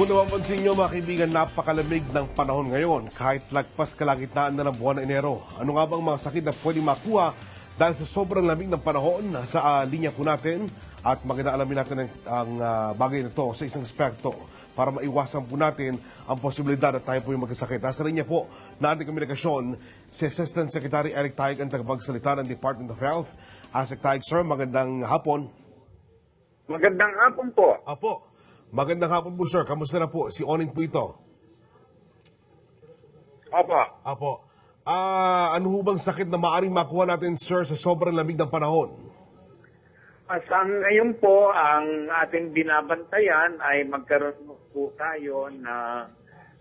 Kung napapansin nyo mga kaibigan, napakalamig ng panahon ngayon kahit lagpas kalagitnaan na ng buwan ng Enero. Ano nga bang mga sakit na pwedeng makuha dahil sa sobrang lamig ng panahon sa ah, linya po natin at maganda alamin natin ang, ang ah, bagay na to sa isang aspekto para maiwasan po natin ang posibilidad na tayo po yung magkasakit. Nasa linya po na ating komunikasyon si Assistant Secretary Eric Taig ang tagapagsalita ng Department of Health. Asik Taig, sir, magandang hapon. Magandang hapon po. Apo, magandang hapon po sir. Kamusta na po? Si Onin po ito. Opo. Apo. Ah, ano ho bang sakit na maaring makuha natin sir sa sobrang lamig ng panahon? As ang ngayon po, ang ating binabantayan ay magkaroon po tayo na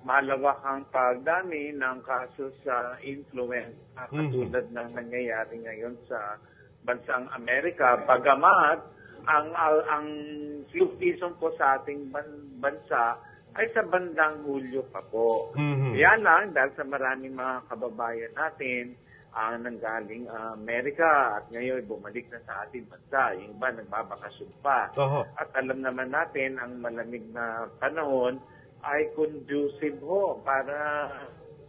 malawakang pagdami ng kaso sa influenza katulad ng nangyayari ngayon sa bansang Amerika. Bagamat ang ang, ang flu season po sa ating ban- bansa ay sa bandang Hulyo pa po. Mhm. Kaya lang, dahil sa maraming mga kababayan natin ang nanggaling ah, Amerika at ngayon bumalik na sa ating bansa. Yung iba nagbabakasyon pa. Oho. At alam naman natin ang malamig na panahon ay conducive ho para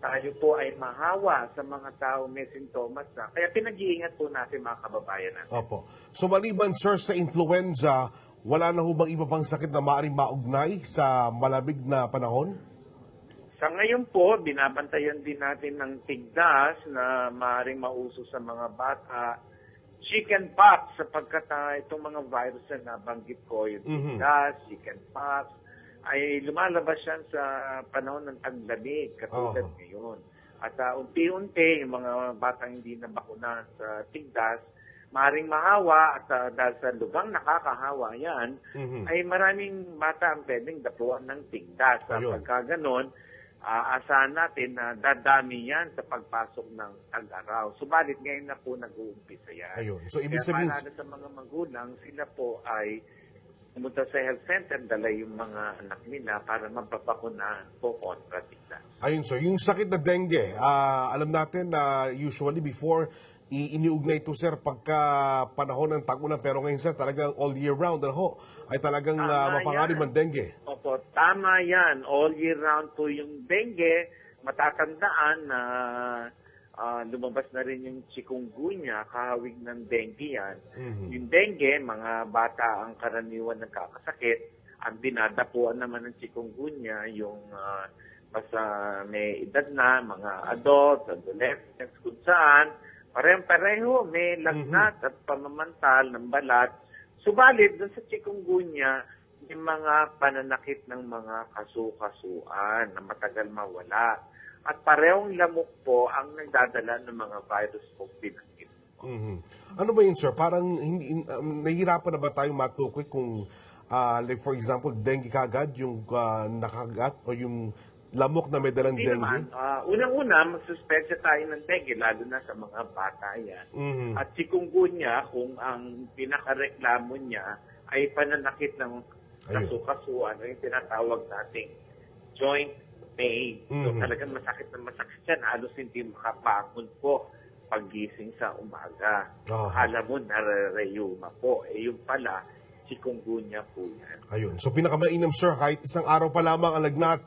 tayo po ay mahawa sa mga tao may sintomas na. Kaya pinag-iingat po natin mga kababayan natin. Opo. So maliban sir sa influenza, wala na ho bang iba pang sakit na maaring maugnay sa malamig na panahon? Sa ngayon po, binabantayan din natin ng tigdas na maaaring mauso sa mga bata. Chicken pox, sapagkat ah, itong mga virus na nabanggit ko, yung Mhm. tigdas, chicken pox, ay lumalabas yan sa panahon ng taglamig, katulad Oo. ngayon. At ah, unti-unti, yung mga batang hindi na bakuna sa tigdas, maaaring mahawa at ah, dahil sa lugang nakakahawa yan, Mhm. ay maraming bata ang pwedeng dapuan ng tigdas. Ayun. pagka ganon, ah, asahan natin na dadami yan sa pagpasok ng tag-araw. Subalit ngayon na po nag-uumpisa yan. Ayun. So ibig Kaya sabihin, maalala sa mga magulang, sila po ay pumunta sa health center, dala yung mga anak nila para mapapakunahan po kontra tigdas. ayun sir, yung sakit na dengue, ah, alam natin na usually before iniugnay ito sir pagka panahon ng tag-ulan pero ngayon sir talagang all year round ano ho, ay talagang Tama uh, mapanganib yan. ang dengue. Opo, tama yan. All year round po yung dengue. Matatandaan na ah, lumabas na rin yung chikungunya, kahawig ng dengue yan. Mhm. Yung dengue, mga bata ang karaniwan nagkakasakit. Ang dinadapuan naman ng chikungunya, yung ah, basta may edad na, mga adults, adolescents, kung saan, parehong-pareho, may lagnat at pamamantal ng balat. Subalit, dun sa chikungunya, may mga pananakit ng mga kasu-kasuan na matagal mawala. At parehong lamok po ang nagdadala ng mga virus po binanggit. Mhm. Ano ba yun, sir? Parang hindi, um, nahihirapan na ba tayong matukoy kung, ah, like for example, dengue kagad, yung ah, nakagat o yung lamok na may dalang Hindi naman. dengue? ah, unang-una, magsuspensya tayo ng dengue, lalo na sa mga bata yan. Mhm. At chikungunya, kung ang pinakareklamo niya ay pananakit ng kasukasuan, o yung tinatawag nating joint pain. So Mhm. talagang masakit na masakit yan. Halos hindi makabangon po pagising sa umaga. Aha. Alam mo, nararayuma po. Eh yung pala, chikungunya po yan. Ayun. So pinakamainam, sir, kahit isang araw pa lamang ang lagnat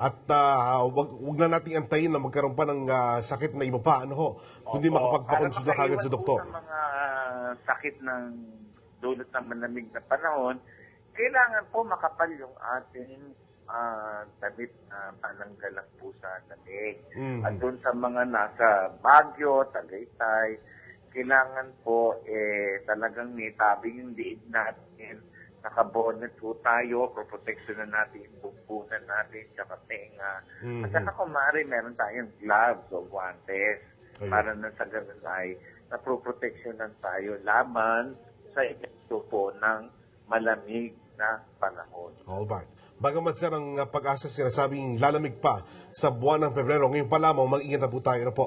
at ah, wag, wag na nating antayin na magkaroon pa ng ah, sakit na iba pa, ano ho, kundi Opo. makapagpakonsulta Para kagad sa doktor. po Sa mga sakit ng dulot ng malamig na panahon, kailangan po makapal yung ating ah, damit na pananggalang po sa lamig. Mhm. At doon sa mga nasa Baguio, Tagaytay, kailangan po eh, talagang may tabing yung liig natin. Nakabonet po tayo, protection na natin yung bumbunan natin, tsaka tenga. Mhm. At saka kung maaari, meron tayong gloves o guantes Ayun. para na sa ganun ay naproproteksyonan tayo laban sa epekto po ng malamig na panahon. Alright. Bagamat sir ang ah, pag-asa sinasabing lalamig pa sa buwan ng Pebrero, ngayon pa lamang mag-ingat na po tayo na po.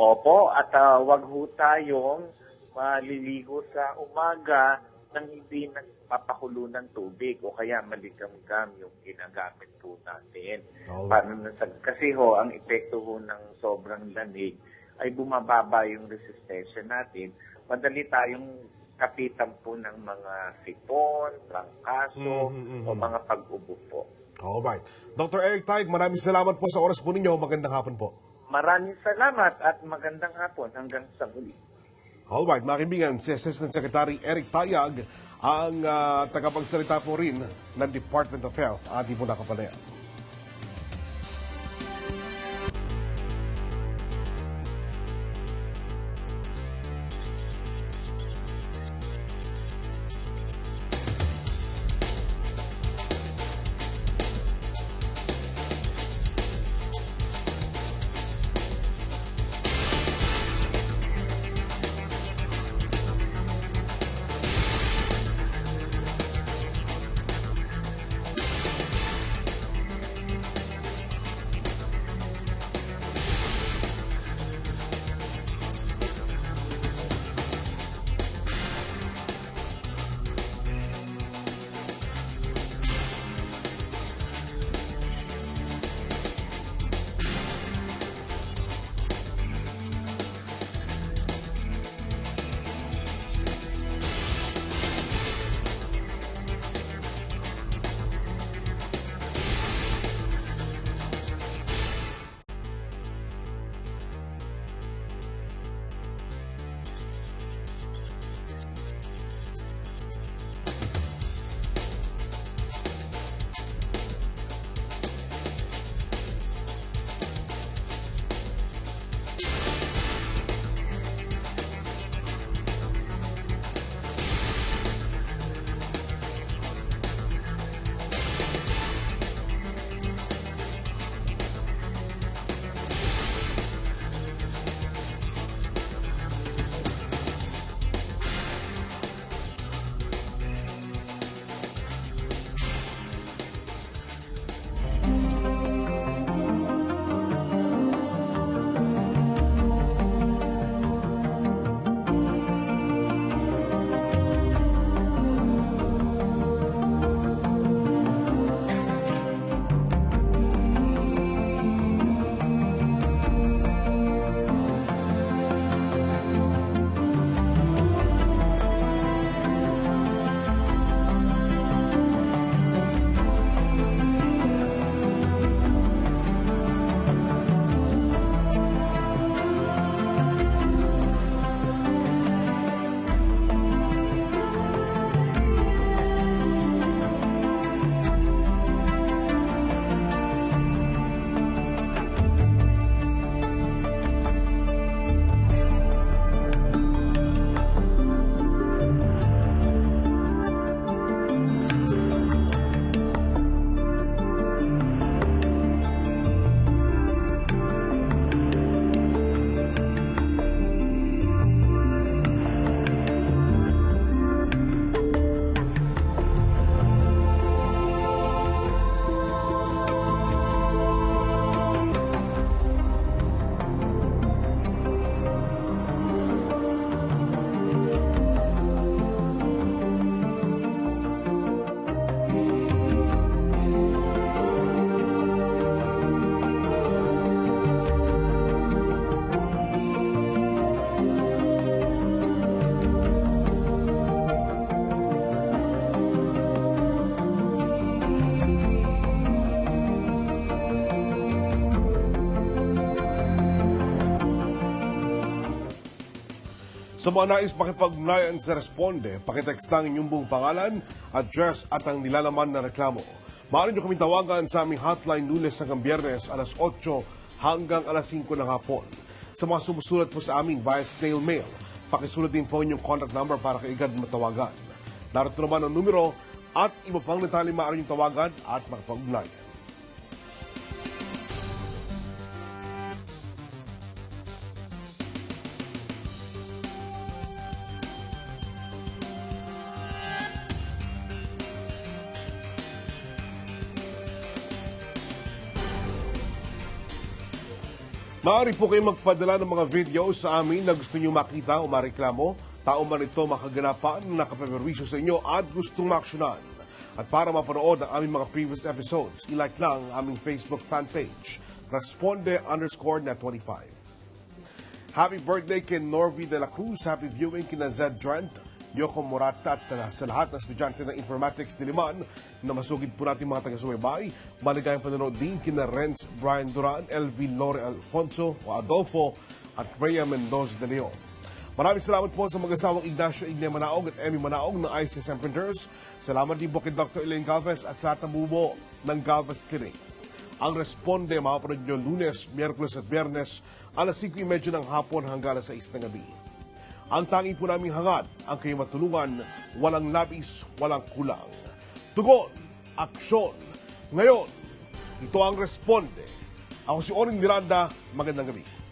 Opo, at ah, wag ho tayong maliligo sa umaga nang hindi nagpapakulo ng tubig o kaya maligam-gam yung ginagamit po natin. Alright. Para kasi ho, ang epekto ho ng sobrang lamig ay bumababa yung resistensya natin. Madali tayong kapitan po ng mga sipon, trangkaso, Mhm, mhm. o mga pag-ubo po. Alright. Dr. Eric Taig, maraming salamat po sa oras po ninyo. Magandang hapon po. Maraming salamat at magandang hapon hanggang sa muli. Alright, mga kaibigan, si Assistant Secretary Eric Tayag ang ah, tagapagsalita po rin ng Department of Health. Adi po nakapalayan. Sa mga nais makipag-ugnayan sa Responde, pakitext lang inyong buong pangalan, address at ang nilalaman na reklamo. Maaari nyo kaming tawagan sa aming hotline lunes hanggang biyernes alas 8 hanggang alas 5 ng hapon. Sa mga sumusulat po sa amin via snail mail, pakisulat din po inyong contact number para kaigad matawagan. Narito naman ang numero at iba pang detalye maaari nyo tawagan at makipag-ugnayan. Maaari po kayo magpadala ng mga video sa amin na gusto nyo makita o mareklamo. Tao man ito makaganapan na nakapaperwisyo sa inyo at gustong maksyonan. At para mapanood ang aming mga previous episodes, ilike lang ang aming Facebook fan page, Responde underscore net 25. Happy birthday kay Norvi de la Cruz. Happy viewing kina Zed Drent, Yoko Morata at uh, sa lahat ng estudyante ng Informatics Diliman na masugid po natin mga taga-sumaybay. Maligayang panonood din kina Renz Brian Duran, LV Lore Alfonso o Adolfo at Rhea Mendoza de Leon. Maraming salamat po sa mag-asawang Ignacio Igne Manaog at Emmy Manaog ng ICSM Printers. Salamat din po kay Dr. Elaine Galvez at sa tabubo ng Galvez Clinic. Ang responde mapapanood nyo lunes, miyerkules at biyernes alas 5.30 ng hapon hanggang alas 6 ng gabi. Ang tangi po naming hangad ang kayo matulungan, walang labis, walang kulang. Tugon, aksyon. Ngayon, ito ang responde. Ako si Oring Miranda, magandang gabi.